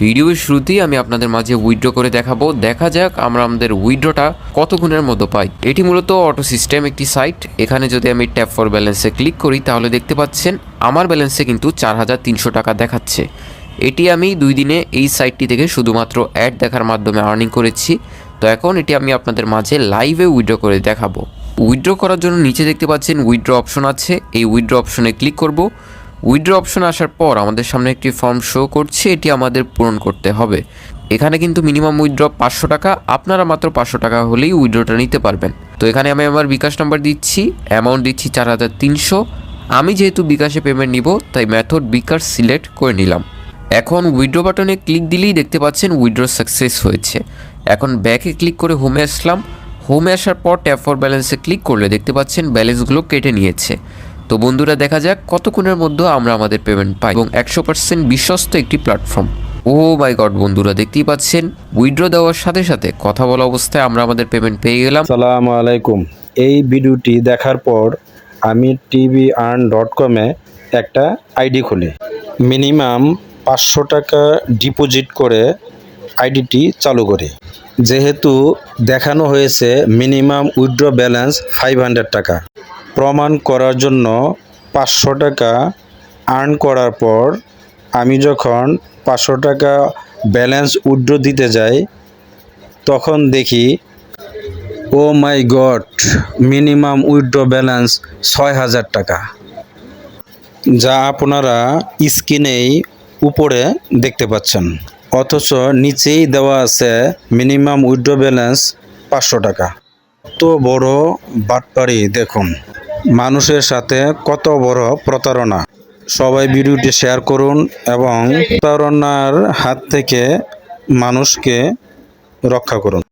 ভিডিওর শুরুতেই আমি আপনাদের মাঝে উইড্রো করে দেখাবো। দেখা যাক আমরা আমাদের উইথড্রটা কত গুণের মতো পাই। এটি মূলত অটো সিস্টেম একটি সাইট এখানে যদি আমি ট্যাপ ফর ব্যালেন্সে ক্লিক করি, তাহলে দেখতে পাচ্ছেন আমার ব্যালেন্সে কিন্তু চার হাজার তিনশো টাকা দেখাচ্ছে। এটি আমি দুই দিনে এই সাইটটি থেকে শুধুমাত্র অ্যাড দেখার মাধ্যমে আর্নিং করেছি। তো এখন এটি আমি আপনাদের মাঝে লাইভে উইড্রো করে দেখাবো। উইথড্র করার জন্য নিচে দেখতে পাচ্ছেন উইড্রো অপশন আছে। এই উইড্রো অপশনে ক্লিক করব। উইথড্র অপশন আসার পর আমাদের সামনে একটি ফর্ম শো করছে, এটি আমাদের পূরণ করতে হবে। এখানে কিন্তু মিনিমাম উইথড্র পাঁচশো টাকা, আপনারা মাত্র পাঁচশো টাকা হলেই উইথড্রটা নিতে পারবেন। তো এখানে আমি আমার বিকাশ নাম্বার দিচ্ছি অ্যামাউন্ট দিচ্ছি চার হাজার তিনশো। আমি যেহেতু বিকাশে পেমেন্ট নিব, তাই মেথড বিকাশ সিলেক্ট করে নিলাম। এখন উইথড্র বাটনে ক্লিক দিলেই দেখতে পাচ্ছেন উইথড্র সাকসেস হয়েছে। এখন ব্যাকে ক্লিক করে হোমে আসলাম। হোমে আসার পর ট্যাপ ফর ব্যালেন্সে ক্লিক করলে দেখতে পাচ্ছেন ব্যালেন্সগুলো কেটে নিয়েছে। তো বন্ধুরা দেখা যাক কতক্ষণের মধ্যে আমরা আমাদের পেমেন্ট পাই। এবং একশো পার্সেন্ট বিশ্বস্ত একটি প্ল্যাটফর্ম ও মাই গড বন্ধুরা, দেখতেই পাচ্ছেন উইথড্র দেওয়ার সাথে সাথে কথা বলা অবস্থায় আমরা আমাদের পেমেন্ট পেয়ে গেলাম। আসসালামু আলাইকুম। এই ভিডিওটি দেখার পর আমি টিভি আর্ন ডট কমে একটা আইডি খুলি। মিনিমাম পাঁচশো টাকা ডিপোজিট করে আইডিটি চালু করি। যেহেতু দেখানো হয়েছে minimum withdraw balance five hundred টাকা। প্রমাণ করার জন্য পাঁচশো টাকা আর্ন করার পর আমি যখন পাঁচশো টাকা ব্যালেন্স উইথড্র দিতে যাই, তখন দেখি, ও my god minimum withdraw balance ছয় হাজার টাকা। যা আপনারা স্ক্রিনেই উপরে দেখতে পাচ্ছেন। অথচ নিচেই দেওয়া আছে মিনিমাম উইথড্র ব্যালেন্স পাঁচশো টাকা। তো বড় বাটপাড়ি দেখুন। মানুষের সাথে কত বড় প্রতারণা। সবাই ভিডিওটি শেয়ার করুন এবং প্রতারণার হাত থেকে মানুষকে রক্ষা করুন।